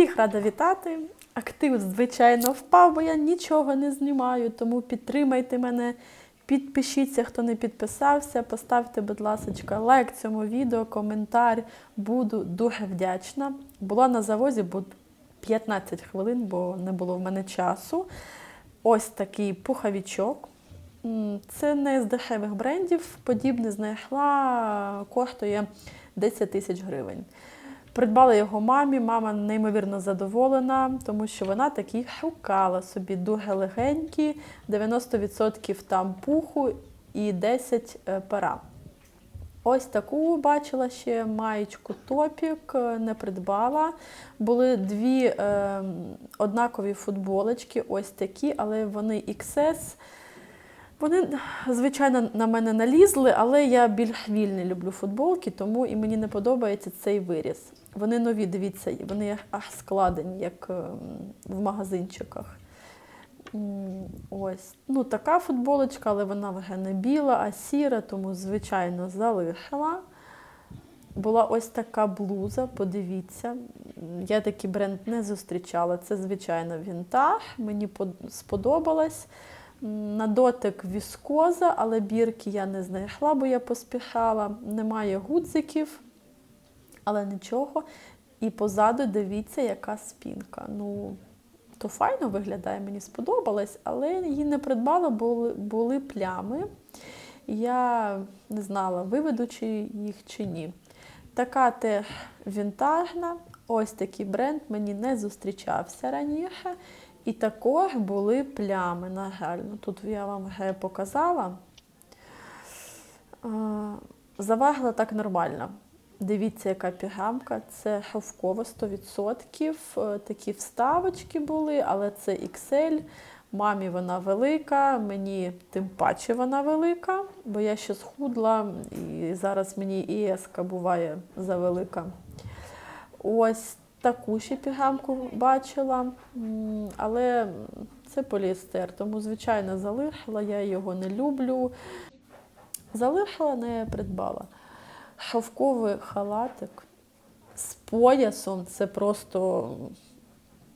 Всіх рада вітати. Актив, звичайно, впав, бо я нічого не знімаю, тому підтримайте мене, підпишіться, хто не підписався, поставте, будь ласка, лайк цьому відео, коментар. Буду дуже вдячна. Була на завозі бо 15 хвилин, бо не було в мене часу. Ось такий пуховичок. Це не з дешевих брендів. Подібне знайшла, коштує 10 тисяч гривень. Придбала його мамі. Мама неймовірно задоволена, тому що вона такий шукала собі дуже легенький, 90% там пуху і 10 е, пера. Ось таку бачила ще маєчку топік, е, не придбала. Були дві е, однакові футболочки, ось такі, але вони XS. Вони, звичайно, на мене налізли, але я більш вільний люблю футболки, тому і мені не подобається цей виріз. Вони нові, дивіться, вони аж складені, як ем, в магазинчиках. Ось. Ну, така футболочка, але вона вже не біла, а сіра, тому, звичайно, залишила. Була ось така блуза, подивіться. Я такий бренд не зустрічала. Це, звичайно, вінтаж. Мені под- сподобалось. На дотик віскоза, але бірки я не знайшла, бо я поспішала. Немає гудзиків, але нічого. І позаду дивіться, яка спінка. Ну, то файно виглядає, мені сподобалось, але її не придбала, були, були плями. Я не знала, виведу чи їх чи ні. Така теж вінтажна, ось такий бренд мені не зустрічався раніше. І також були плями, на жаль. Ну, тут я вам вже показала. Завагла так нормально. Дивіться, яка пігамка. Це шовково 100%. Е, Такі вставочки були, але це XL. Мамі вона велика, мені тим паче вона велика, бо я ще схудла, і зараз мені і еска буває завелика. Ось таку ще пігамку бачила, але це поліестер, тому, звичайно, залишила, я його не люблю. Залишила, не придбала. Шовковий халатик з поясом це просто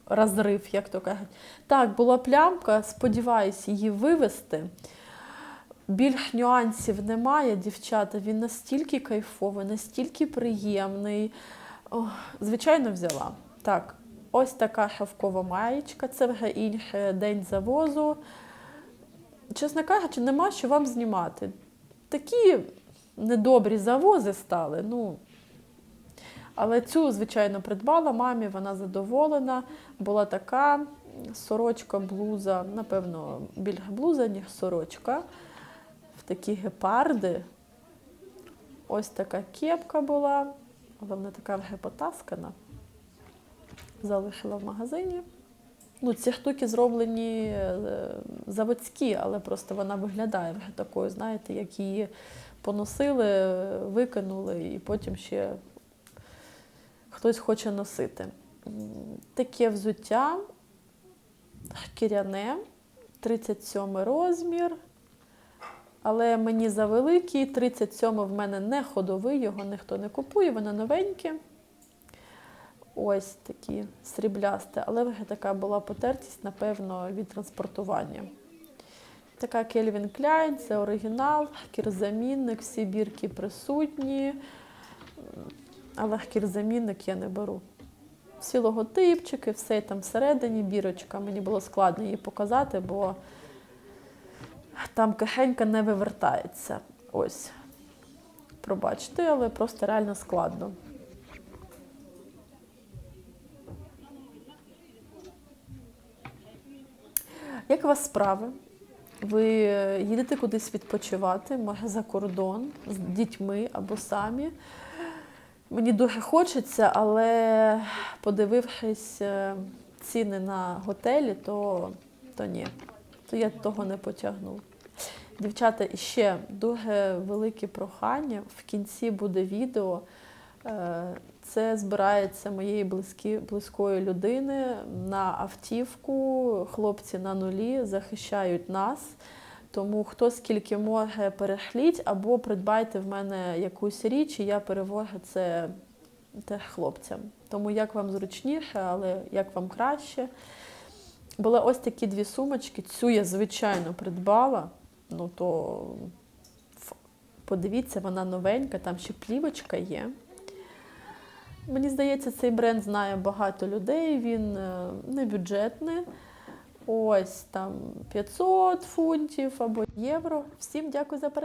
розрив, як то кажуть. Так, була плямка, сподіваюся її вивести. Більш нюансів немає, дівчата. Він настільки кайфовий, настільки приємний. Ох, звичайно, взяла. Так, ось така шовкова маєчка, це вже інший день завозу. Чесно кажучи, нема що вам знімати. Такі недобрі завози стали. Ну, але цю, звичайно, придбала мамі, вона задоволена. Була така сорочка, блуза, напевно, більш блуза, ніж сорочка. В такі гепарди. Ось така кепка була, але вона така вже потаскана. Залишила в магазині. Ну, ці штуки зроблені е, заводські, але просто вона виглядає вже такою, знаєте, як її поносили, викинули, і потім ще хтось хоче носити. Таке взуття шкіряне, 37 розмір. Але мені завеликий, 37 в мене не ходовий, його ніхто не купує, воно новеньке. Ось такі сріблясте, але вже така була потертість, напевно, від транспортування. Така Кельвін Кляйн, це оригінал, кірзамінник, всі бірки присутні. Але кірзамінник я не беру. Всі логотипчики, все там всередині, бірочка. Мені було складно її показати, бо там кишенька не вивертається. Ось. Пробачте, але просто реально складно. Як у вас справи? Ви їдете кудись відпочивати, може за кордон з дітьми або самі. Мені дуже хочеться, але подивившись е, ціни на готелі, то, то ні, то я того не потягну. Дівчата, і ще дуже велике прохання. В кінці буде відео. Е, Це збирається моєї близькі, близької людини на автівку. Хлопці на нулі захищають нас. Тому хто скільки може, перешліть або придбайте в мене якусь річ, і я перевожу це те хлопцям. Тому як вам зручніше, але як вам краще. Були ось такі дві сумочки. Цю я, звичайно, придбала. Ну то подивіться, вона новенька, там ще плівочка є. Мені здається, цей бренд знає багато людей, він е, не бюджетний. Ось там 500 фунтів або євро. Всім дякую за перегляд.